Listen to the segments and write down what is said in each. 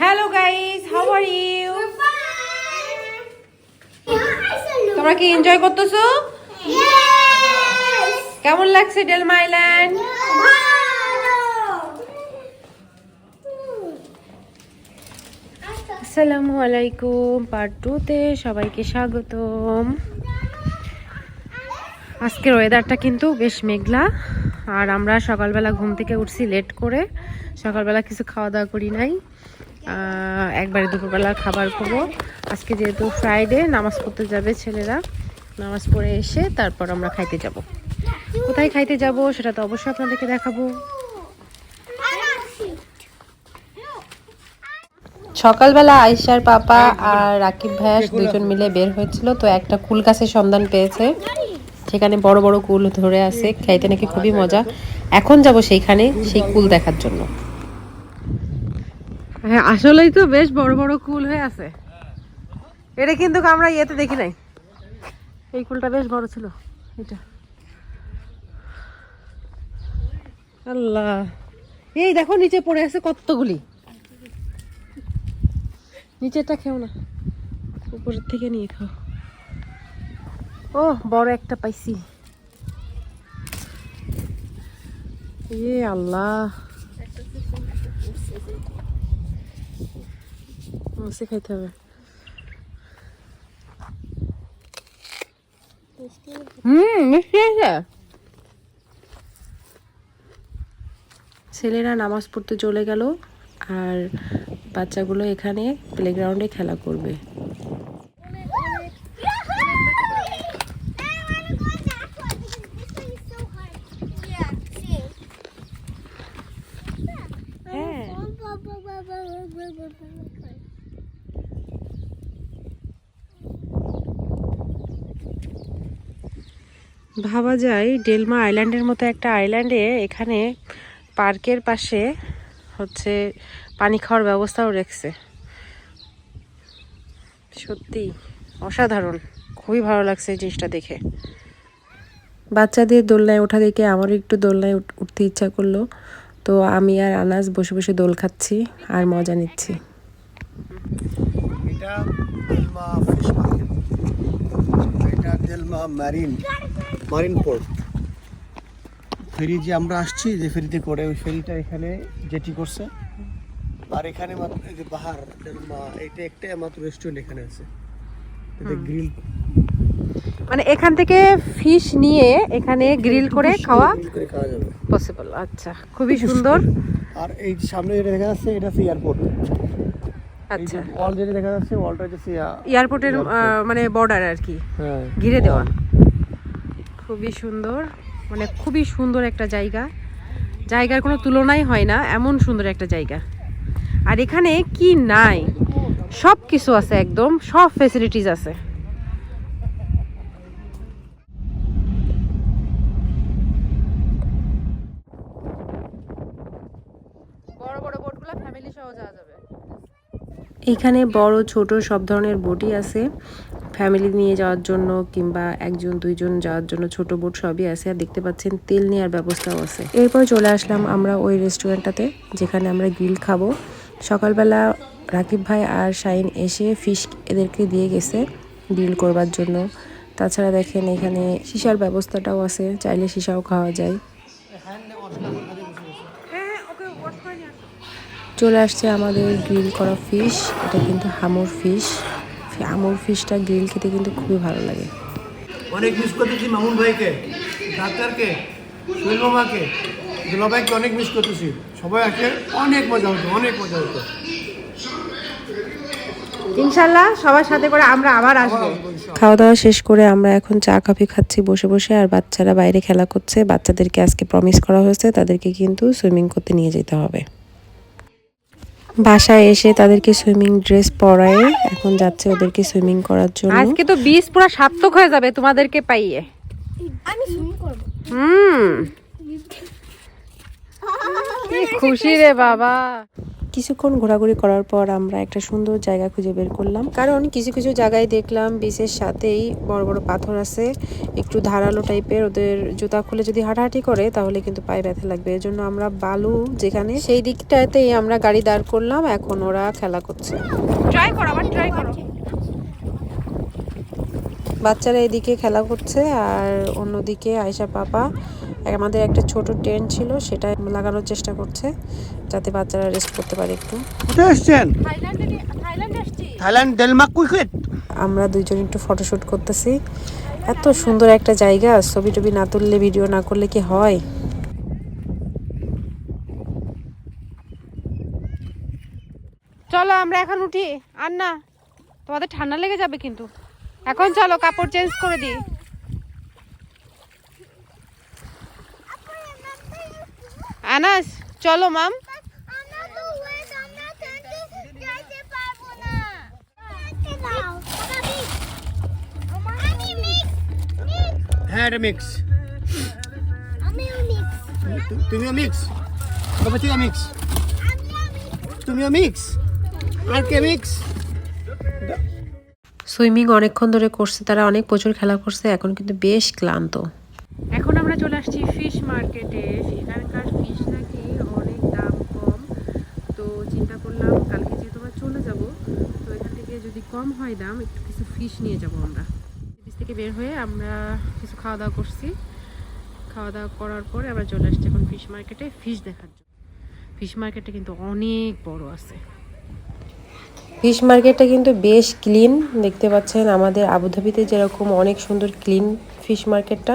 Hello guys how are you তোমরা কি enjoy করতেছো. কেমন লাগছে ডেলমা আইল্যান্ড। আসসালামু আলাইকুম পার্ট টুতে সবাইকে স্বাগতম আজকের ওয়েদারটা কিন্তু বেশ মেঘলা আর আমরা সকালবেলা ঘুম থেকে উঠছি লেট করে। সকালবেলা কিছু খাওয়া দাওয়া করি নাই। একবারে দুপুরবেলা খাবার খাব। আজকে যেহেতু ফ্রাইডে নামাজ পড়তে যাবে ছেলেরা। নামাজ পড়ে এসে তারপর আমরা খাইতে যাব। কোথায় খাইতে যাব সেটা তো অবশ্যই আপনাদেরকে দেখাবো। সকালবেলা আয়সার পাপা আর রাকিব ভাইয়াস দুজন মিলে বের হয়েছিল, তো একটা কুল গাছের সন্ধান পেয়েছে। সেখানে বড় বড় কুল ধরে আছে, খাইতে নাকি খুবই মজা। এখন যাব সেইখানে সেই কুল দেখার জন্য। হ্যাঁ আসলেই তো বেশ বড় বড় কুল হয়ে আছে। এটা কিন্তু আমরা ইয়েতে দেখি নাই। এই কুলটা বেশ বড় ছিল, এটা। আল্লাহ। এই দেখো, নিচে পড়ে আছে কতগুলি। নিচেটা খেও না। উপরের থেকে নিয়ে খাও। ও বড় একটা পাইছি। এ আল্লাহ। খাইতে হবে। হুম ছেলেরা নামাজ পড়তে চলে গেল আর বাচ্চাগুলো এখানে প্লেগ্রাউন্ডে খেলা করবে। ভাবা যায় ডেলমা আইল্যান্ডের মতো একটা আইল্যান্ডে এখানে পার্কের পাশে হচ্ছে পানি খাওয়ার ব্যবস্থাও রেখেছে। সত্যি অসাধারণ। খুবই ভালো লাগছে এই জিনিসটা দেখে। বাচ্চাদের দোলনায় ওঠা দেখে আমারও একটু দোলনায় উঠ- উঠতে ইচ্ছা করল। তো আমি আর আনাজ বসে বসে দোল খাচ্ছি আর মজা নিচ্ছি। এটা Delma Marine. Marine port ferry যে আমরা আসছি যে ফেরিতে করে ওই ফেরিটা এখানে জেটি করছে। আর এখানে মাত্র এই যে বাহার ডেলমা এটা একটাই মাত্র রেস্টুরেন্ট এখানে আছে। এটা গ্রিল মানে এখান থেকে ফিশ নিয়ে এখানে গ্রিল করে খাওয়া করে খাওয়া যাবে। পসিবল আচ্ছা খুবই সুন্দর। আর এই সামনে যেটা দেখা যাচ্ছে এটা হচ্ছে এয়ারপোর্ট আচ্ছা। ওয়াল যেটা দেখা যাচ্ছে ওয়ালটা হচ্ছে এয়ারপোর্টের মানে বর্ডার আর কি। হ্যাঁ। ঘিরে দেওয়া। খুবই সুন্দর মানে খুবই সুন্দর একটা জায়গা। জায়গার কোনো তুলনাই হয় না, এমন সুন্দর একটা জায়গা। আর এখানে কি নাই, সব কিছু আছে একদম, সব ফেসিলিটিস আছে। এখানে বড়, ছোট সব ধরনের বোটই আছে। ফ্যামিলি নিয়ে যাওয়ার জন্য কিংবা একজন, দুইজন যাওয়ার জন্য ছোট বোট সবই আছে আর দেখতে পাচ্ছেন তেল নেওয়ার ব্যবস্থাও আছে। এরপর চলে আসলাম আমরা ওই রেস্টুরেন্টটাতে যেখানে আমরা গ্রিল খাব। সকালবেলা রাকিব ভাই আর শাইন এসে ফিশ এদেরকে দিয়ে গেছে গ্রিল করবার জন্য। তাছাড়া দেখেন এখানে সিসার ব্যবস্থাটাও আছে, চাইলে সিসাও খাওয়া যায়। চলে আসছে আমাদের গ্রিল করা ফিশ, এটা কিন্তু হামুর ফিশ। হামুর ফিশটা গ্রিল খেতে কিন্তু খুবই ভালো লাগে। অনেক মিস করতেছি মামুন ভাইকে ডাক্তারকে মামাকে দুলাভাইকে অনেক মিস করতেছি। সবাই আসলে অনেক মজা হতো অনেক মজা হতো। ইনশাল্লাহ সবার সাথে করে আমরা আবার আসব। খাওয়া দাওয়া শেষ করে আমরা এখন চা কফি খাচ্ছি বসে বসে আর বাচ্চারা বাইরে খেলা করছে। বাচ্চাদেরকে আজকে প্রমিস করা হয়েছে তাদেরকে কিন্তু সুইমিং করতে নিয়ে যেতে হবে। বাসায় এসে তাদেরকে সুইমিং ড্রেস পরায় এখন যাচ্ছে ওদেরকে সুইমিং করার জন্য। আজকে তো বীজ পুরো সার্থক হয়ে যাবে তোমাদেরকে পাইয়ে। আমি সুইমিং করব। হুম। কি খুশি রে বাবা। কিছুক্ষণ ঘোরাঘুরি করার পর আমরা একটা সুন্দর জায়গা খুঁজে বের করলাম। কারণ কিছু কিছু জায়গায় দেখলাম বিচের সাথেই বড় বড় পাথর আছে একটু ধারালো টাইপের ওদের জুতা খুলে যদি হাঁটাহাঁটি করে তাহলে কিন্তু পায়ে ব্যথা লাগবে। এর জন্য আমরা বালু যেখানে সেই দিকটাতেই আমরা গাড়ি দাঁড় করলাম এখন ওরা খেলা করছে। ট্রাই করো আবার ট্রাই করো। বাচ্চারা এদিকে খেলা করছে আর অন্যদিকে আয়সা পাপা আমাদের একটা ছোট টেন্ট ছিল সেটা লাগানোর চেষ্টা করছে যাতে বাচ্চারা রেস্ট করতে পারে একটু। আমরা দুইজন একটু ফটোশুট করতেছি। এত সুন্দর একটা জায়গা ছবি টবি না তুললে ভিডিও না করলে কি হয়? চলো আমরা এখন উঠি। আর না তোমাদের ঠান্ডা লেগে যাবে কিন্তু। এখন চলো কাপড় চেঞ্জ করে দিই আনাস চলো মাম আমরা তো ওয়েট আমরা টেন্টে যাইতে পারব না টেন্টে দাও আমি মিক্স মিক্স হ্যাঁ এটা মিক্স তুমিও মিক্স বাবা তুইও মিক্স তুমিও মিক্স আর কে মিক্স সুইমিং অনেকক্ষণ ধরে করছে তারা অনেক প্রচুর খেলা করছে এখন কিন্তু বেশ ক্লান্ত। এখন চলে আসছি ফিশ মার্কেটে এখানকার ফিশ নাকি অনেক দাম কম। তো চিন্তা করলাম কালকে যেহেতু আমরা চলে যাব, তো এখান থেকে যদি কম হয় দাম, একটু কিছু ফিশ নিয়ে যাব আমরা। বিচ থেকে বের হয়ে আমরা কিছু খাওয়া দাওয়া করছি। খাওয়া দাওয়া করার পরে আমরা চলে আসছি এখন ফিশ মার্কেটে ফিশ দেখার জন্য। ফিশ মার্কেটে কিন্তু অনেক বড় আছে। ফিশ মার্কেটটা কিন্তু বেশ ক্লিন দেখতে পাচ্ছেন আমাদের আবুধাবিতে যেরকম অনেক সুন্দর ক্লিন ফিশ মার্কেটটা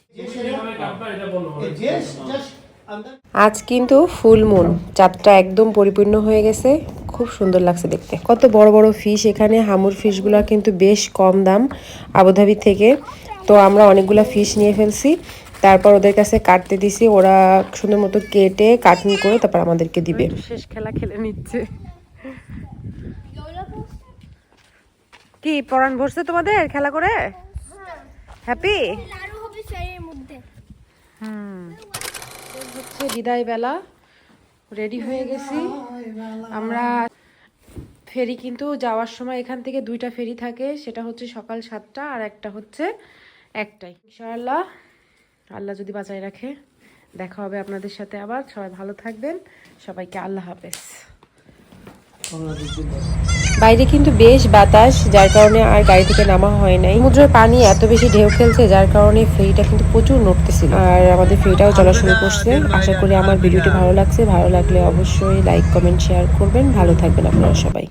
আজ কিন্তু ফুল মুন। চাঁদটা একদম পরিপূর্ণ হয়ে গেছে। খুব সুন্দর লাগছে দেখতে। কত বড় বড় ফিশ এখানে। হামুর ফিশগুলো কিন্তু বেশ কম দাম আবুধাবি থেকে। তো আমরা অনেকগুলো ফিশ নিয়ে ফেলছি। তারপর ওদের কাছে কাটতে দিছি। ওরা সুন্দর মতো কেটে কাটিং করে তারপর আমাদেরকে দিবে। শেষ খেলা খেলে নিচ্ছে। কি পরাণ ভরছে তোমাদের খেলা করে? হ্যাপি লাড়ু হবে সেই মধ্যে হুম হচ্ছে বিদায় বেলা রেডি হয়ে গেছি। আমরা ফেরি কিন্তু যাওয়ার সময় এখান থেকে দুইটা ফেরি থাকে, সেটা হচ্ছে সকাল সাতটা আর একটা হচ্ছে একটাই। ইনশাআল্লাহ, আল্লাহ যদি বাঁচায় রাখে। দেখা হবে আপনাদের সাথে আবার। সবাই ভালো থাকবেন। সবাইকে আল্লাহ হাফেজ। বাইরে কিন্তু বেশ বাতাস, যার কারণে আর গাড়ি থেকে নামা হয় নাই। সমুদ্রের পানি এত বেশি ঢেউ খেলছে, যার কারণে ফেরিটা কিন্তু প্রচুর নড়তেছিল। আর আমাদের ফেরিটাও চলা শুরু করছে। আশা করি আমার ভিডিওটি ভালো লাগছে। ভালো লাগলে অবশ্যই লাইক কমেন্ট শেয়ার করবেন। ভালো থাকবেন আপনারা সবাই।